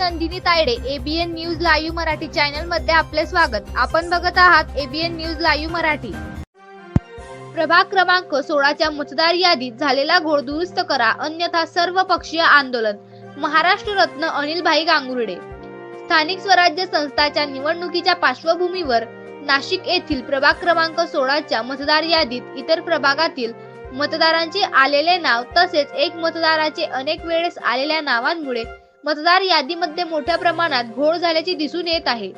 Nandini Tayade ABN news live Marathi चॅनलमध्ये आपले स्वागत. आपण बघत आहात एबीएन न्यूज लाईव्ह मराठी. प्रभाग क्रमांक सोळाच्या मतदार यादीत झालेला घोळ दुरुस्त करा अन्यथा सर्व पक्षीय आंदोलन. महाराष्ट्र रत्न अनिलभाई गांगुर्डे. स्थानिक स्वराज्य संस्थाच्या निवडणुकीच्या पार्श्वभूमीवर नाशिक येथील प्रभाग क्रमांक सोळाच्या मतदार यादीत इतर प्रभागातील मतदारांचे आलेले नाव तसेच एक मतदाराचे अनेक वेळेस आलेल्या नावांमुळे मतदार यादीमध्ये मोठ्या प्रमाणात घोळ झाल्याचे दिसून येत आहे.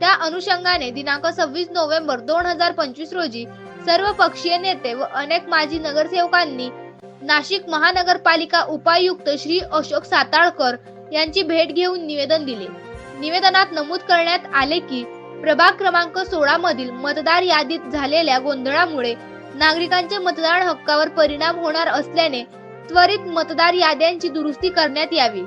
त्या अनुषंगाने दिनांक सव्वीस नोव्हेंबर दोन हजार पंचवीस रोजी सर्व पक्षीय नेते व अनेक माजी नगरसेवकांनी नाशिक महानगरपालिका उपायुक्त श्री अशोक साताळकर यांची भेट घेऊन निवेदन दिले. निवेदनात नमूद करण्यात आले की प्रभाग क्रमांक सोळा मधील मतदार यादीत झालेल्या गोंधळामुळे नागरिकांच्या मतदान हक्कावर परिणाम होणार असल्याने त्वरित मतदार याद्यांची दुरुस्ती करण्यात यावी.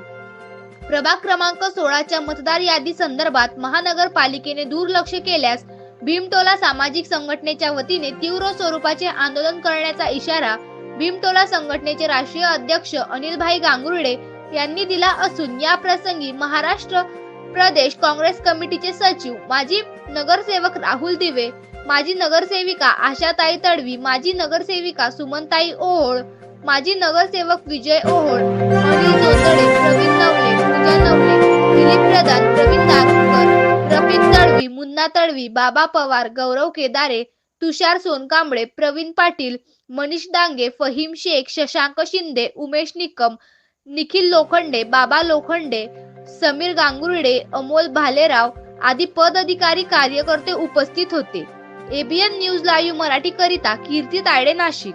प्रभाग क्रमांक सोळाच्या मतदार यादी संदर्भात महानगरपालिकेने दुर्लक्ष केल्यास भीमटोला सामाजिक संघटनेच्या वतीने तीव्र स्वरूपाचे आंदोलन करण्याचा इशारा भीमटोला संघटनेचे राष्ट्रीय अध्यक्ष अनिलभाई गांगुर्डे यांनी दिला असून या प्रसंगी महाराष्ट्र प्रदेश काँग्रेस कमिटीचे सचिव माजी नगरसेवक राहुल दिवे माजी नगरसेविका आशाताई तडवी माजी नगरसेविका सुमनताई ओहोळ माजी नगरसेवक विजय ओहोळ प्रधान प्रवीण नागपूरकर रफिक तळवी मुन्ना तळवी बाबा पवार गौरव केदारे तुषार सोनकांबळे प्रवीण पाटील मनीष डांगे फहीम शेख शशांक शिंदे उमेश निकम निखिल लोखंडे बाबा लोखंडे समीर गांगुर्डे अमोल भालेराव आदी पदाधिकारी कार्यकर्ते उपस्थित होते. एबीएन न्यूज लाईव्ह मराठी करिता कीर्ती तायडे नाशिक.